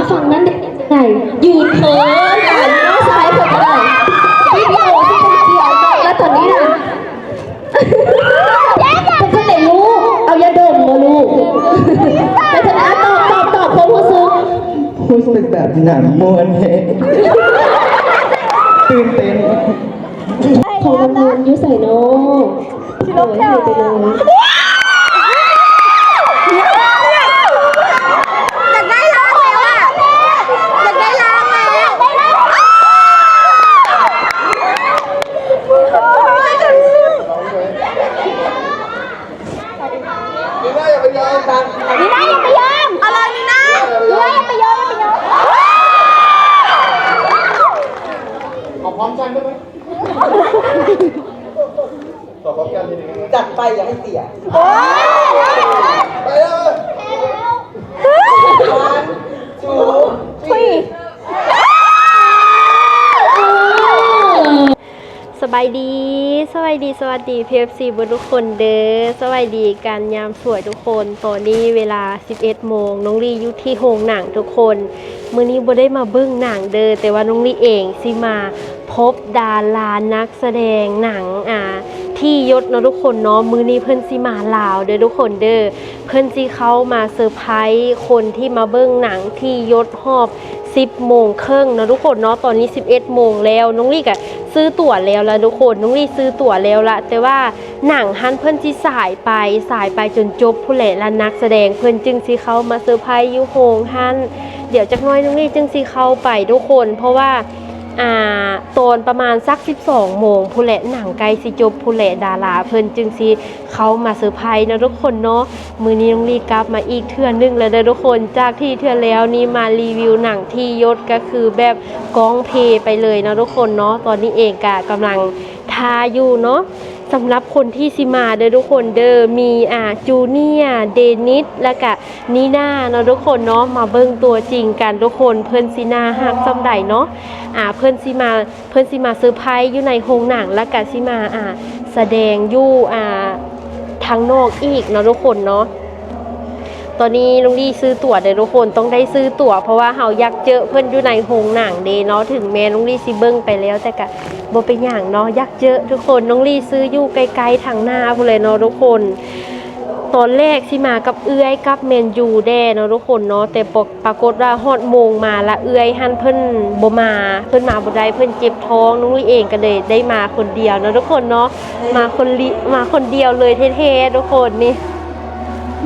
แล้วฝั่งนั้นเด็กไหนยืนเขินกันน้องสายผมอะไรพี่เดียวที่เป็นเกี่ยวกันแล้วตอนนี้นะเป็นคนไหนลูกเอายาดมมาลูกแต่ชนะตอบตอบตอบผมรู้สึกรู้สึกแบบหนังมวนเลยตื่นเต้นของรางวัลยูใส่โน่เลยให้ไปเลยอยากได้ล้างแล้วอะอยากได้ล้างแล้ว นี่น่าอย่าไปยอมกัน นี่น่าอย่าไปยอมอะไรนี่น่านี่น่าอย่าไปยอมอย่าไปยอม ขอพร้อมกันได้ไหม ขอพร้อมกันทีนึงจัดไปอย่าให้เสียโอ้ยไปเลยวันจูคุยสบายดีสวัสดีสวัสดี PFC บุทุกคนเด้อสวัสดีการยามสวยทุกคนตอนนี้เวลา 11 โมงน้องลีอยู่ที่โรงหนังทุกคน มื้อนี้บ่ได้มาเบิ่งหนังเด้อแต่ว่าน้องลีเองสิมาพบดารานักแสดงหนังอ่าที่ยศเนาะทุกคนเนาะมื้อนี้เพิ่นสิมาลาวเด้อทุกคนเด้อเพิ่นสิเข้ามาเซอร์ไพรส์คนที่มาเบิ่งหนังที่ยศฮอบ10โมงครึ่งเนาะทุกคนเนาะตอนนี้ 11โมงแล้วน้องลี่ก็ซื้อตั๋วแล้วละทุกคนน้องลี่ซื้อตั๋วแล้วละแต่ว่าหนังฮันเพิ่นสิสายไปสายไปจนจบผู้แหละและนักแสดงเพิ่นจึงสิเข้ามาเซอร์ไพรส์อยู่โฮงฮัน เดี๋ยวจักน้อยน้องลี่จึงสิเข้าไปทุกคน เพราะว่าอ่าตอนประมาณสัก 12 โมงผู้แหละหนังไกลสิจบผู้แหละดาราเพิ่นจึงสิเขามาเซอร์ไพรส์นะทุกคนเนาะมือนี้น้องลีกลับมาอีกเทื่อนึงแล้วเด้อทุกคนจากที่เทื่อแล้วนี่มารีวิวหนังที่ยศก็คือแบบกองเพย์ไปเลยนะทุกคนเนาะตอนนี้เองกะกำลังทาอยู่เนาะ สำหรับคนที่สิมาเด้อทุกคนเด้อมีอ่าจูเนียเดนิสและกะนีน่าเนาะทุกคนเนาะมาเบิ่งตัวจริงกันทุกคนเพิ่นสินาหักซำใดเนาะอ่าเพิ่นสิมาเพิ่นสิมาเซอร์ไพรส์อยู่ในโรงหนังและกะสิมาอ่าแสดงอยู่อ่าทางนอกอีกเนาะทุกคนเนาะ ตอนนี้ลุงดีซื้อตั๋วเด้อทุกคนต้องได้ซื้อตั๋วเพราะว่าเฮาอยากเจอเพิ่อนอยู่ในโรงหนังเดเนาะถึงแม้ลุงดีสิเบิ่งไปแล้วแต่ก็บ่เป็นหยังเนาะอยากเจอทุกคนน้องลีซื้ออยู่ไกลๆทางหน้าพุ่นเลยเนาะทุกคนตอนแรกสิมากับเอื้อยกับเมนยูแด่เนาะทุกคนเนาะแต่ปกปรากฏว่าฮอดโมงมาละเอื้อยหันเพิ่นบมาเพิ่นมาบ่ได้เพิ่นเจ็บท้องน้องลีเองก็เลยได้มาคนเดียวเนาะทุกคนเนาะมาคนลิมาคนเดียวเลยเท่ๆทุกคนนี่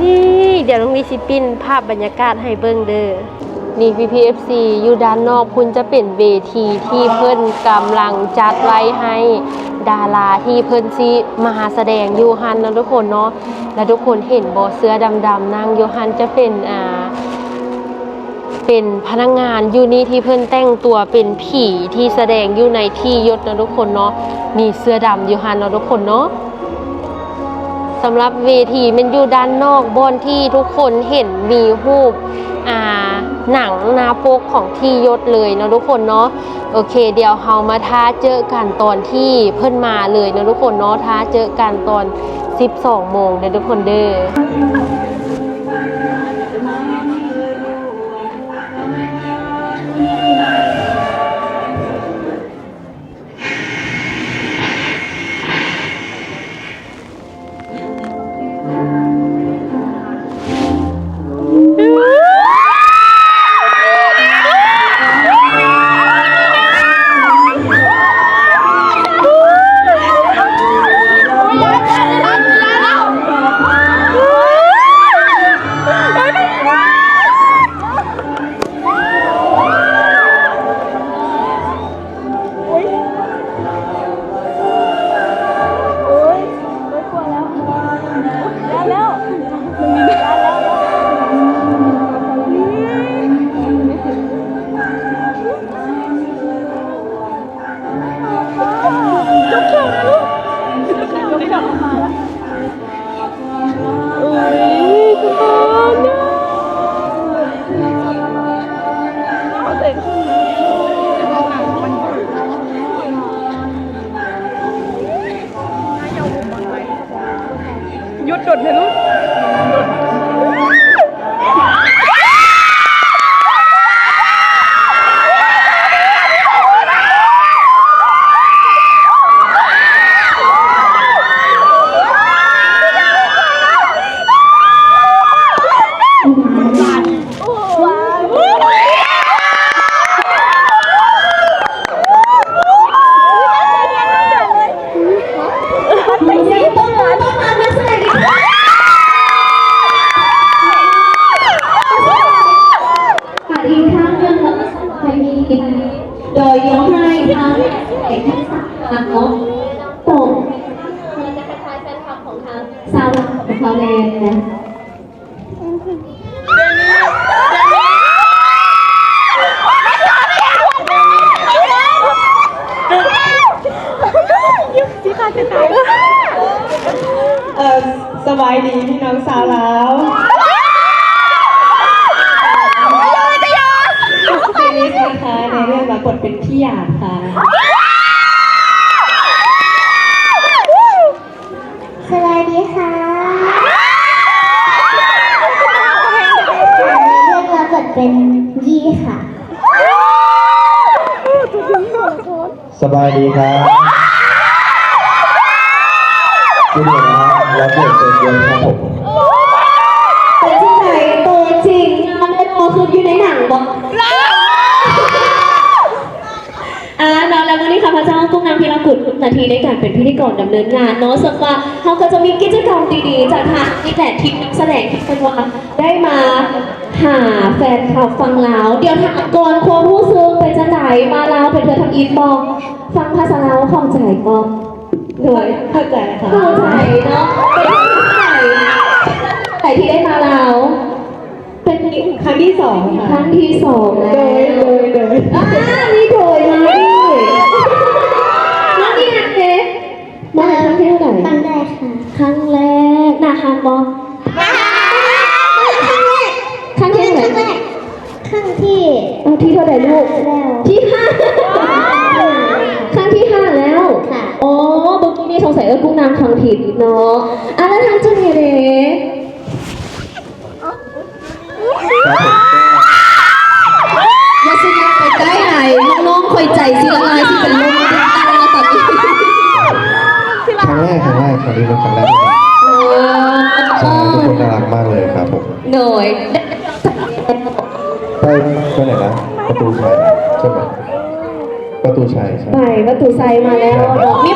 นี่เดี๋ยวน้องลีสิปินภาพบรรยากาศให้เบิ่งเด้อนี่ PPFC อยู่ด้านนอกคุณจะเป็นเวทีที่เพิ่นกำลังจัดไว้ให้ดาราที่เพิ่นสิมาแสดงยู่หันนะทุกคนเนาะแล้วทุกคนเห็นบ่เสื้อดำๆนั่งยู่หันจะเป็นอ่าเป็นพนักงานยูนี่ที่เพิ่อนแต่งตัวเป็นผีที่แสดงอยู่ในที่ยศนะทุกคนเนาะนี่เสื้อดำยู่หันนะทุกคนเนาะ สำหรับเวทีมันอยู่ด้านนอกบนที่ทุกคนเห็นมีรูปอ่าหนังนาโปกของที่ยศเลยเนาะทุกคนเนาะโอเค เดี๋ยวเฮามาท้าเจอกันตอนที่เพิ่นมาเลยเนาะทุกคนเนาะท้าเจอกันตอน 12โมงเด้อทุกคนเด้อ สบายดีครับชื่อเดียวนะครับรับบทเป็นเดือนครับผมเป็นที่ไหนตัวจริงมันเป็นตัวคืออยู่ในหนังบอกอ่าน้องแล้ววันนี้ค่ะพระเจ้าตุ้งนางพิรกุลนาทีในการเป็นพิธีกรดำเนินงานเนาะซึ่งว่าเขาก็จะมีกิจกรรมดีๆจากทางนี่แหละทีมนักแสดงที่เป็นว่าได้มาหาแฟนคลับฟังลาวเดี๋ยวถามก่อนควงผู้ซื้อเป็นจะไหนมาลาวเป็นเธอทำอีทบอก ภาษาลาวเข้าใจบอกโดยเข้าใจค่ะเข้าใจเนาะเป็นที่ไหนไหนที่ได้มาลาวเป็นครั้งที่สองค่ะครั้งที่สองแล้วโดยโดยอ่ามีโดยมาด้วยแล้วนี่นะเค้กมาครั้งที่เท่าไหร่ครั้งแรกค่ะครั้งแรกนาฮันบอครั้งที่เท่าไหร่ครั้งที่เอาที่เท่าไหร่ลูก แล้ว ที่ห้าครั้งที่ห้าแล้ว ค่ะ อ๋อเมื่อกี้ นี่สงสัยเออกุ้งนางฟังผิดเนาะอะแล้วทางจเนเรครับผมยาสิยาไปใกล้ไหนน้องๆคอยใจสิละลายสิเป็นลมมาตั้งแล้วตอนนี้ครั้งแรกครั้งแรกครั้งนี้เป็นครั้งแรกเออใช่ทุกคนน่ารักมากเลยครับผมหน่อยไปไปไหนนะประตูชัยใช่ไหมประตูชัยใช่ไปประตูไซมาแล้วเนาะนี่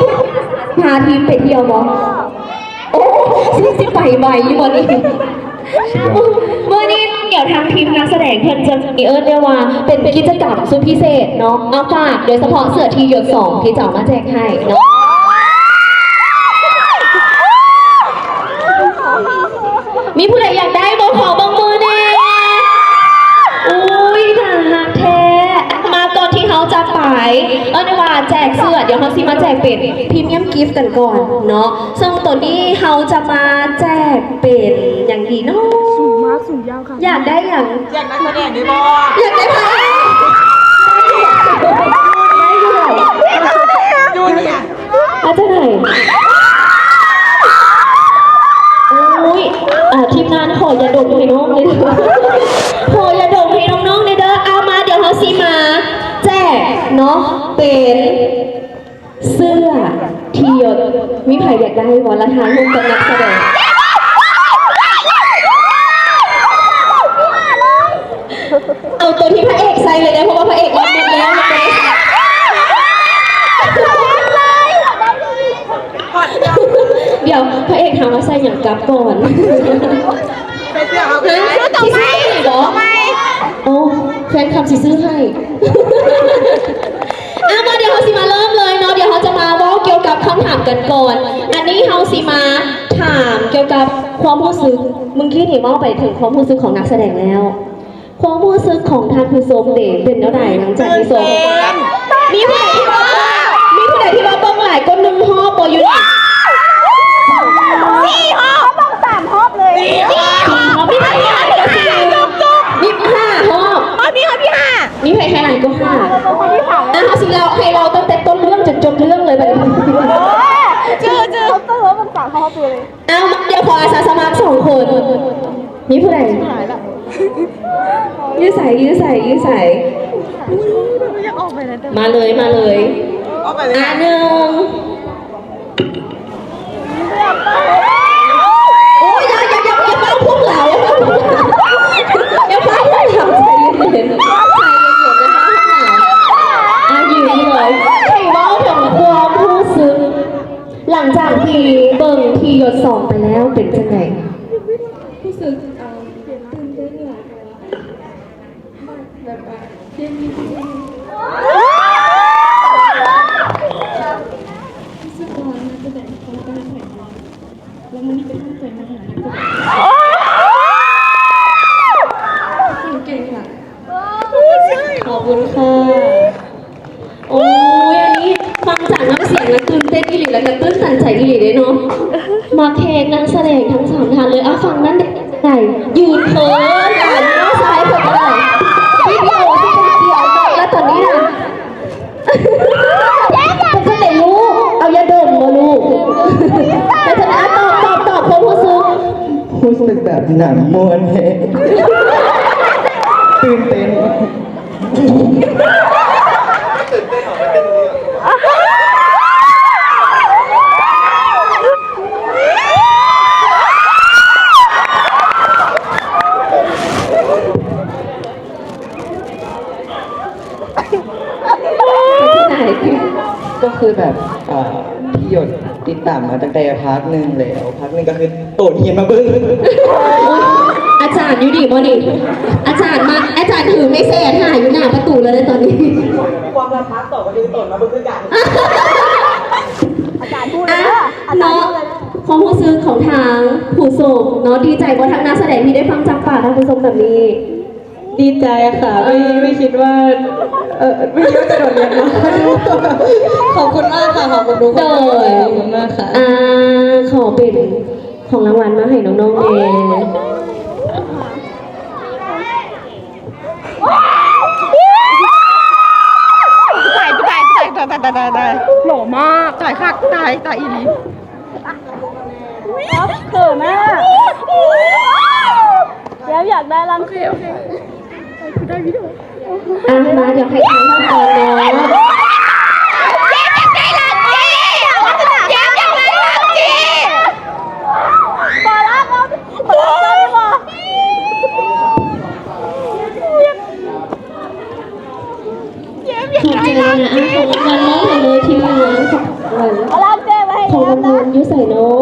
พาทีมไปเที่ยวมั้โอ้สิสิไปใบอยู่วันนี้เมื่อนี้เดี๋ยวทางทีมนักแสดงเพิ่นจะมีเอิร์ธเรียกว่า เป็นกิจกรรมสุดพิเศษเนาะเอาฝากโดยเฉพาะเสื้อทีหยดสองที่จะเอามาแจกให้เนาะ เสื้อเดี๋ยวเขาสิมาแจกเป็นพรีเมียมกิฟต์กันก่อนเนาะซึ่งตัวนี้เขาจะมาแจกเป็นอย่างดีเนาะสูงมากสูงยาวค่ะ อยากได้อย่างอยากนักแสดงดีบออยากได้พายได้ด้วยดูเนี่ยอาจจะไหนอุ้ยอ่าทีมงานขออย่าดมให้น้องเลยเด้อขออย่าดมให้น้องๆเลยเด้อเอามาเดี๋ยวเขาซีมาแจกเนาะเป็น เสื้อทีหยดมีใครอยากได้วะละทานร่วมกับนักแสดงเอาตัวที่พระเอกใส่เลยนะเพราะว่าพระเอกรับหมดแล้วนะเดี๋ยวพระเอกถามว่าใส่อย่างกลับก่อนไปเสื้อเขาไปฮะที่ซื้อให้เหรอโอ้แฟนคลับสิซื้อให้เอามาเดี๋ยวเขาสิมาเริ่มเลยเนาะเดี๋ยวเขาจะมาเว่าเกี่ยวกับคำถามกันก่อน อันนี้เขาสิมาถามเกี่ยวกับความรู้สึกมึงคิดเห็นว่าไปถึงความรู้สึกของนักแสดงแล้ว ความรู้สึกของท่านผู้ชมเด็เป็นเท่าไหร่หลังจากที่ชมมีผู้ใดที่ว่ามีผู้ใดที่ว่าเบิ้งหลายก็นึ่งหอบโปอยู่นี่สี่หอบต้องสามหอบเลย สี่หอบพี่ห้าเดี๋ยวสี่นี่ห้าหอบ หอบพี่หอบพี่ห้า นี่ใครใครหลายก็ห้าอะเขาสิเราให้เราตั้งแต่ต้นเรื่องจนจบเรื่องเลยแบบนี้เจอเจอเขาเตอร์ว่ามันสามหอบเลยเอามาเดี๋ยวขออาสาสมัครสองคนมีผู้ใดยื้อใส่ยื้อใส่ยื้อใส่ยังออกไปนะแต่มาเลยมาเลยเอาไปเลยอะหนึ่งึกแบบหนังมวนเฮตื่นเต้นามมาตั้งแต่พักหนึ่งแล้วพักหนึ่งก็คือโตดเฮียนมาบึ้งอาจารย์อยู่ดีบอดิอาจารย์มา อาจารย์ถือไม่เสร็หายอยู่หน้าประตูเลยตอนนี้ ความรักพักต่อกันดีตนมาบึ้งด้วยกันอาจารย์พูดเลยเนาะของผู้ซื้อของทางผู้ส่งเนาะดีใจว่าทางนักแสดงที่ได้ฟังจากปากทางผู้ชมแบบนี้ ดีใจค่ะไม่ไม่คิดว่าเออไม่คิดว่าจะโดดเรียนมาขอบคุณมากค่ะขอบคุณทุกคนเลยขอบคุณมากค่ะอ่าขอเป็นของรางวัลมาให้น้องๆเองตายตายตายตายตายตายหล่อมากตายคักตายตายอีลีเขินมากแล้วอยากได้รังเกียจ ได้วิดีโออะมาเดี๋ยวใครทำก่อนเนาะถูกใจนะอะของรางวัลน้องเลยทีมงาของรางวัลยุใส่น้อ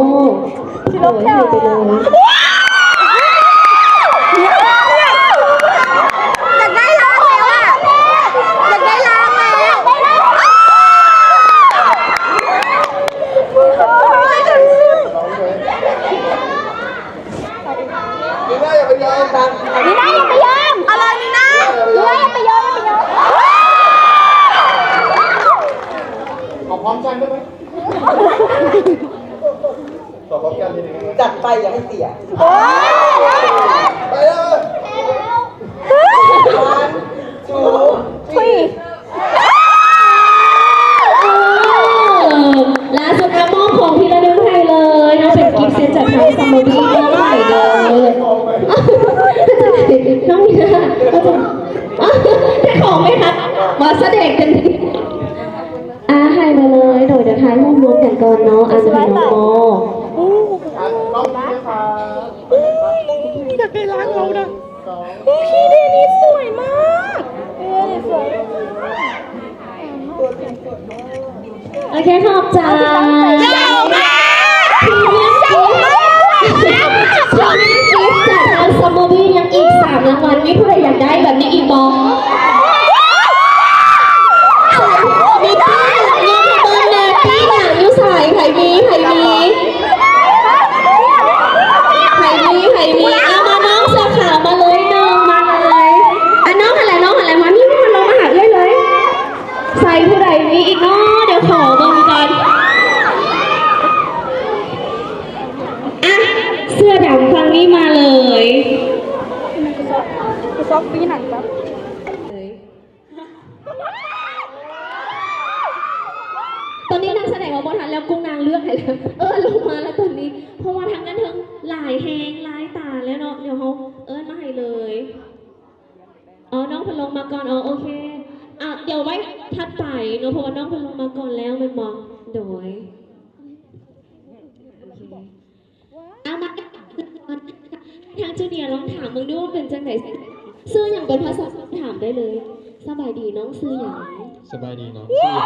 องซื้อหยางสบายดีน้องอหย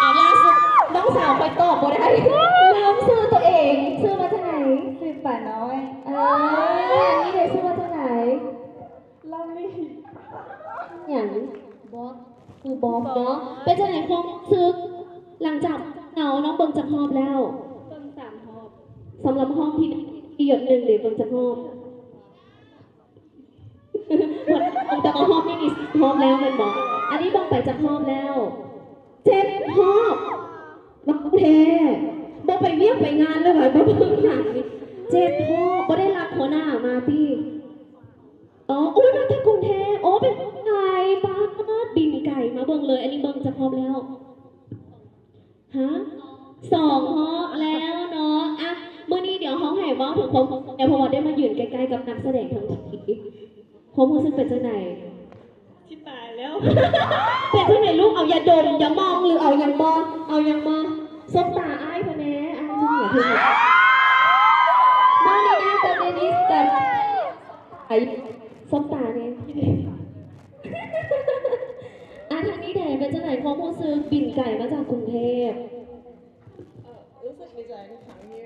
เอาลาสุน้องสาวคอยตอบบ่ได้ลืมซื้อตัวเองซื้อมาจากไหนซื้อป่น้อยอันนี้เลยวซื้อมาจาไหนลองนี่หยางบอสคือบอสเนาะเป็นจะไหนคงซึ้อหลังจากเหงาน้องเบิ่งจากหอบแล้วเบิ่งสามหอบสำหรับห้องที่อีกหยดหนึ่งเดี๋ยวเบิ่งจากหอบ มดแต่มาหอบนี่มีหอบแล้วมันบอก อันนี้บิ่งไปจากหอบแล้ว เจ็ดหอบบักเทบ่ไปเรียกไปงานเลยว่ะบ่เบิ่งหนังนี่เจ็ดหอบบ่ได้รับหัวหน้ามาที่อ๋อโอ้ยมาจากกรุงเทพโอ้เป็นไก่บ้าบินไก่มาเบิ่งเลย อันนี้เบิ่งจะพร้อมแล้วฮะสองฮอบแล้วเนาะอะมื่อนี้เดี๋ยวห้องไห่บ้าถึงความเดี๋ยวพอได้มายืนใกล้ๆกับนักแสดงทั้งที ความรู้สึกเป็นจังไหนชิบตายแล้ว เป็นจังไหนลูกเอาอย่าดมอย่ามองหรือเอายังมองเอายังมองสบตาอ้ายพะแน่อ้ายจุ่มอย่าเพิ่งมานี่นะกับเดนิสกันไอ้ส้มตาเนี่ยอะทางนี้แดนเป็นจังไหนความรู้สึกบินไก่มาจากกรุงเทพรู้สึกดีใจทุกครั้งที่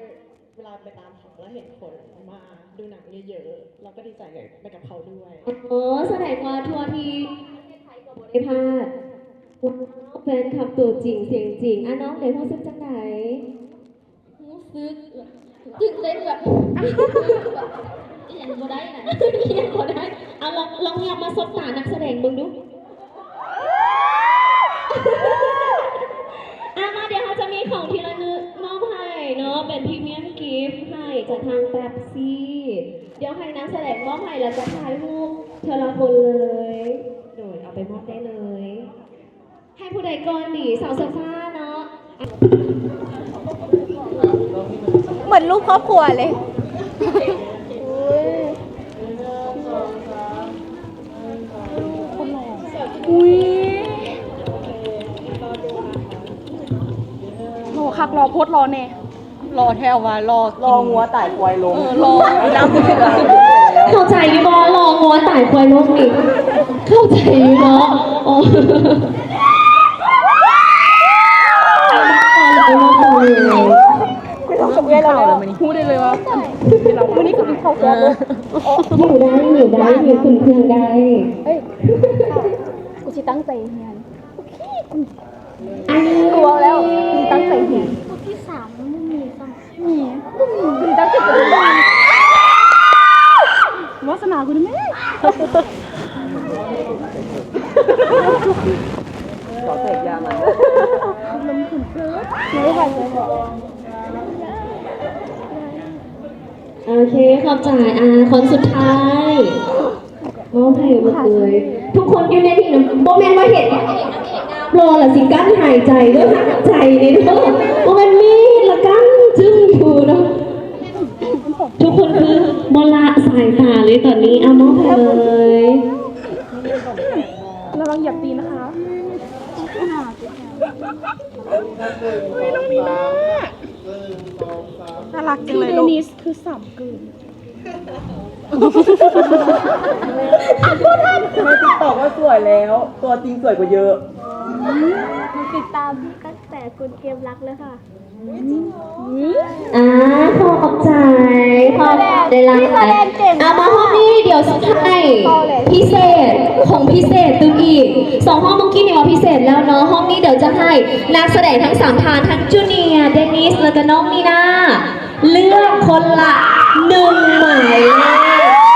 เวลาไปตามเขาแล้วเห็นคนมา ดูหนังเยอะๆเราก็ดีใจไปกับเขาด้วยโอ้แสดงว่าทัวร์ที่ประเทศไทยกับบริพลาดว้าวแฟนคลับตัวจริงเสียงจริงอะน้องเดี๋ยวรู้สึกจังไหนรู้สึกตื่นเต้นแบบแบบอย่างบ่ได้นะเงียบก็ได้เอาลองลองยังมาสบตานักแสดงมึงดู จากทางแป๊บซี่ เดี๋ยวให้นักแสดงมอบให้แล้วจะถ่ายรูปเธอละคนเลยโดยเอาไปมอบได้เลย ให้ผู้ใดก่อนดีสาวโซฟาเนาะ เหมือนรูปครอบครัวเลยโลคักรอโพสต์รอแน่ รอแถวว่ารอรอหัวต่ายควายลงเออรอน้ำเข้าใจอยู่บอรองัวต่ายควายโลกนี่เข้าใจอยู่เนาะโอ้เอามาก่อนเลยกับเวลาแล้วมันพูดได้เลยว่าวันนี้คือมีข้าวแกงเลยอยู่ได้อยู่ได้อยู่คุณเพื่อนได้กูจะตั้งใจเฮียนอันนี้กลัวแล้วกูสิตั้งใจเฮียนพวกที่สามมันไม่มีค่ะมีกูสิตั้งใจเฮียน วาสนาคุณแม่ ขอเสกยามา ไม่ค่ะเลยค่ะ โอเคขอบใจอ่าคนสุดท้ายมอบให้หมดเลยทุกคนอยู่ในที่นะโม เมนต์ว่าเห็นรอละสิกั้นหายใจด้วยหายใจนี่เนาะโมเมนต์มีละกั้นจึ้งอยู่เนาะทุกคนคือบละสายตาเลยตอนนี้เอามอบให้เลยระวังเหยียบตีนนะคะน่ารักจังเลยลูกนิสคือสามกลืน ในติ๊กต็อกว่าสวยแล้ว ตัวจริงสวยกว่าเยอะ ติดตามตั้งแต่คุณเกมรักเลยค่ะอ่าขอบใจขอบได้ละพี่แสดงเก่งเอามาห้องนี้เดี๋ยวสุดท้ายพิเศษของพิเศษตึงอีกสองห้องเมื่อกี้นี่ว่าพิเศษแล้วเนาะห้องนี้เดี๋ยวจะให้นักแสดงทั้งสามทานทั้งจูเนียร์เดนิสแล้วก็น้องนีน่าเลือกคนละ หนึ่งหมายเลข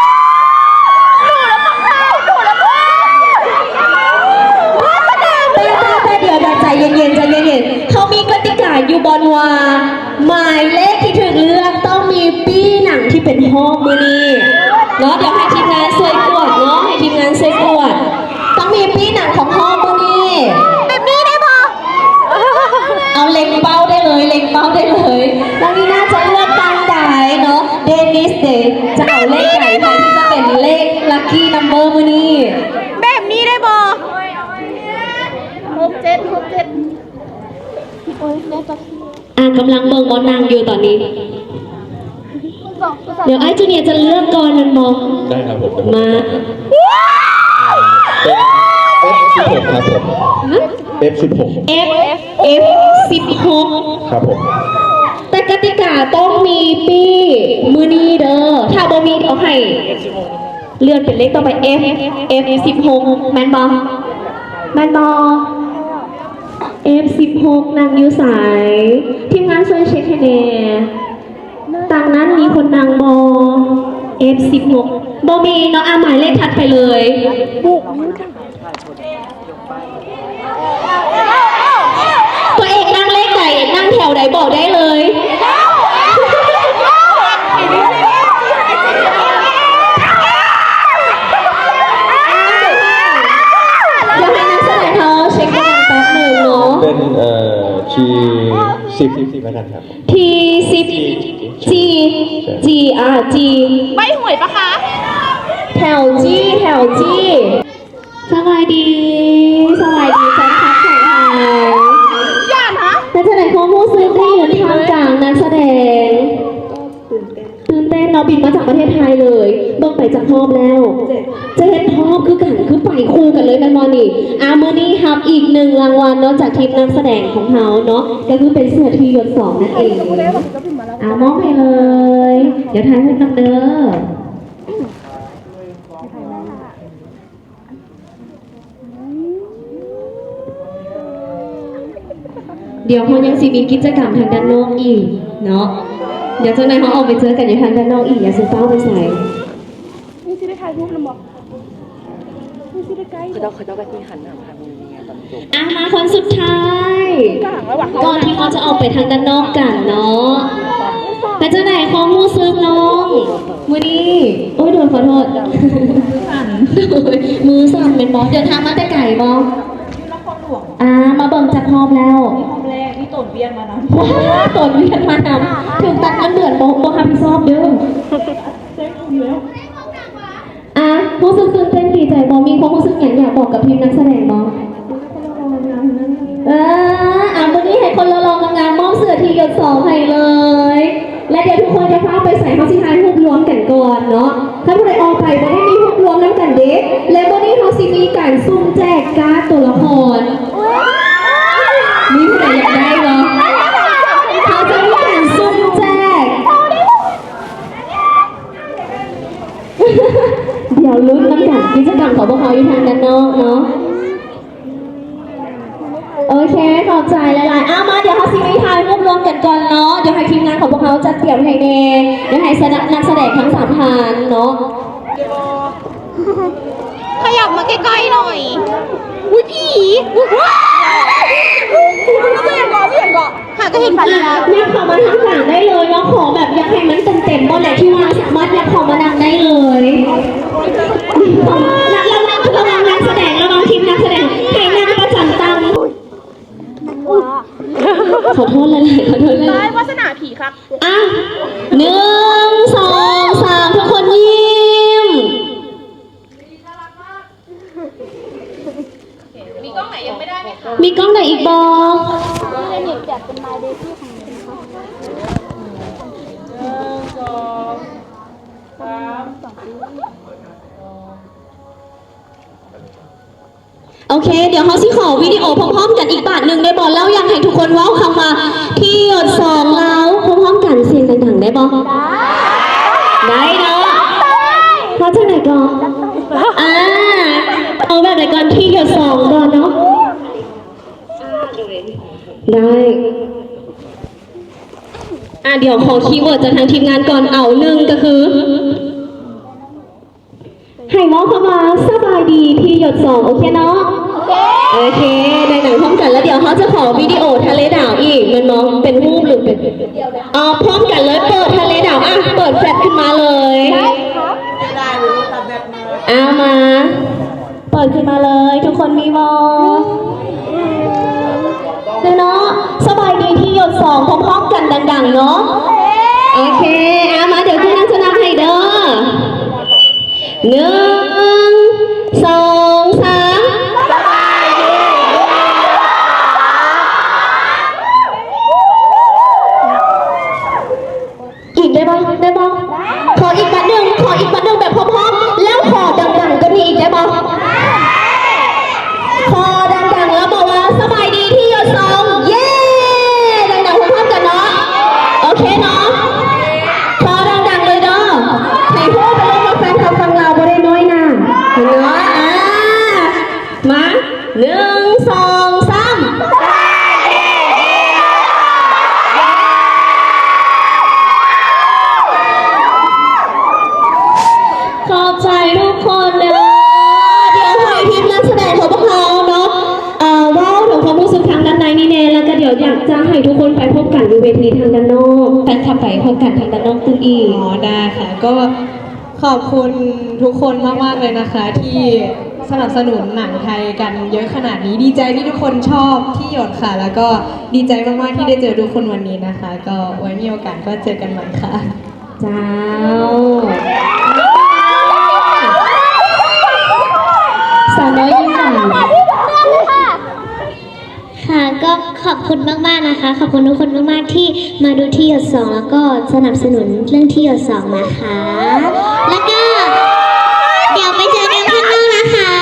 แต่แต่แต่เดี๋ยวเดี๋ยวใจเย็นๆใจเย็นๆเขามีกติกาอยู่บนว่า อ้ยได้ปะอะกำลังเบิ่งบอลนางอยู่ตอนนี้สองสองเดี๋ยวไอ้จูเนียร์จะเลือกก่อนมันมอง ได้ครับผมมาเป็น F16 ครับผม F16 F F สิบหกครับผม แต่กติกาต้องมีปี้มือนี้เด้อ ถ้าบ่มีเดี๋ยวให้ เลื่อนเป็นเลขต่อไป F F สิบหกแมนบอแมนบอ F สิบหกนางยูสายทีมงานช่วยเช็คให้แน่ต่างนั้นมีคนนางบอ F สิบหกบอมีน้องอาหมายเลขถัดไปเลยตัวเอกนั่งเลขไหนนั่งแถวไหนบอกได้เลย เดี๋ยวให้นักแสดงเขาเช็คกันแป๊บหนึ่ง เนาะเป็นเอ่อ G สิบสิบแล้วกันครับ T สิบ G G อะ G ใบหวยปะคะแถว G แถว G สบายดีสบายดีแฟนคลับแข่งไทยอย่านะนักแสดงเขาผู้ซื้อได้ยืนท่ามกลางนักแสดงตื่น เต้นาะบินมาจากประเทศไทยเลยเบิ่งไปจากพอมแล้วเจะเห็นพอมคือกันคือไปคู่กันเลยกันมอนี่อาเมอนี่ฮับอีกหนึ่งรางวัลเนาะจากทีมนักแสดงของเขาเนาะก็คือเป็นเสื้อทียดสองนั่นเองอามอบให้เลย เดี๋ยวถ่ายรูปนเด้อเดี๋ยวเขายังสิมีกิจกรรมทางด้านนอกอีกเนาะ ดี๋ยวเจ้านายเขาออกไปเจอกันอยู่ทางด้านนอกอีกอย่าซื้อเป้าไปใส่นี่สิได้ถ่ายรูปนะบอกนี่สิได้ไกลเขาเจ้าเขาเจ้าก็ที่หันหน้ามาทางนี้ไงตอนจบอะมาคนสุดท้ายกลางระหว่างก่อนที่เขาจะออกไปทางด้านนอกกันเนาะแต่เจ้าไหนเขามู้ซึกน้องมือนี้โอ้ยโดนขอโทษมือสั่นมือสั่นเป็นบอสเดินทางมาแต่ไก่บอส อ่ามาเบิ่งจากพร้อมแล้วพร้อมแรกที่ตนเวียนมานำตนเวียนมานำถึงตัดเงินเดือนบอกบอกทำซอบเด้ออะรู้สึกตื่นเต้นดีใจบอมีความรู้สึกอย่างอยากบอกกับทีมนักแสดงบอเอออะวันนี้ให้คนละลองงามๆมอบเสื้อทีหยดสองให้เลย และเดี๋ยวทุกคนจะพาไปใส่เขาสิทายรูปรวมกันก่อนเนาะถ้าผู้ใดออกไปไม่ได้มีรูปรวมน้ำกันเด็กและวันนี้เขาสิมีการซุ่มแจกการ์ดตัวละครมีผู้ใดอยากได้เหรอเขาจะมีการซุ่มแจก เดี๋ยวลุ้นน้ำกันกิจกรรมของพวกเขาอยู่ทางด้านนอกเนาะโอเคขอบใจหลายๆอ้าวมา มกันก่อนเนาะ เดี๋ยวให้ทีมงานของพวกเขาจัดเตรียมให้เน่เดี๋ยวให้แสดงนักแสดงทั้งสามท่านเนาะ ขยับมาใกล้ๆหน่อย อุ้ยผีว้าวเสียงก่อนเสียงก่อนหาก็เห็นผีแล้วยักเข้ามาทางหลังได้เลยเนาะขอแบบอยากให้มันเต็มๆบนแหละที่วางสามารถยักเข้ามาดังได้เลย ขอโทษเลยขอโทษเลยได้วาสนาผีครับ อะหนึ่งสองสามทุกคนยิ้ม มีกล้องไหนยังไม่ได้ไหมคะมีกล้องไหนอีกบอ เค เดี๋ยวเขาสิขอวิดีโอพร้อมๆกันอีกบาทหนึ่งได้บอเล่ายังให้ทุกคนเว้าคำมาที่หยดสองแล้วพร้อมๆกันเสียงดังๆได้บอได้เนาะเพราะจากไหนก่อนอ่าเอาแบบไหนก่อนที่หยดสองก่อนเนาะได้อะเดี๋ยวขอคีย์เวิร์ดจากทางทีมงานก่อนเอาหนึ่งก็คือให้มองเข้ามาสบายดีที่หยดสองโอเคเนาะ โอเคในหนังพร้อมกันแล้วเดี๋ยวเขาจะขอวิดีโอทะเลดาวอีก มันมองเป็นรูปหรือเป็นอ๋อพร้อมกันเลยเปิดทะเลดาวอะเปิดแฟลชขึ้นมาเลยเอามา เปิดขึ้นมาเลย ทุกคนมีมองเนาะสบายดีที่หยดสองพร้อมๆกันดังๆเนาะโอเคอามาเดี๋ยวคุณนักจะนับให้เด้อหนึ่ง พบกันทางด้านนอกตื่นอีกอ๋อได้ค่ะ ก็ขอบคุณทุกคนมากๆเลยนะคะ ที่สนับสนุนหนังไทยกันเยอะขนาดนี้ดีใจที่ทุกคนชอบที่หยดค่ะ แล้วก็ดีใจมากๆที่ได้เจอทุกคนวันนี้นะคะ ก็ไว้มีโอกาสก็เจอกันใหม่ค่ะ เจ้าสาวน้อยยิ้มหวาน ค่ะก็ ขอบคุณมากๆนะคะ ขอบคุณทุกคนมากๆที่มาดูที่หยดสองแล้วก็สนับสนุนเรื่องที่หยดสองนะคะ แล้วก็ เดี๋ยวไปเจอกันข้างนอกนะคะ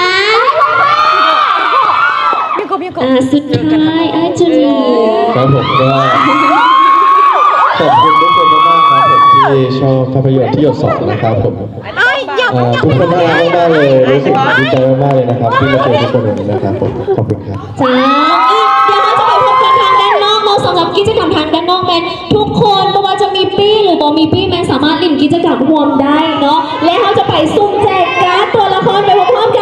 อ่าสุดท้ายไอ้จุลีครับผมก็ขอบคุณทุกคนมากๆครับผมที่ชอบภาพยนตร์ที่หยดสองนะครับผมเอ่อทุกคนน่ารักมากๆเลยรู้สึกดีใจมากๆเลยนะครับที่มาเจอทุกคนวันนี้นะครับผมขอบคุณครับ จ้า กิจะทำมทานด้านนอกแมนทุกคนบ่ว่าจะมีปี้หรือบ่มีปี้แมนสามารถลินกิจกรรมรวมได้เนาะและเขาจะไปซุ่มแจกการ์ดตัวละครไปพร้อมกัน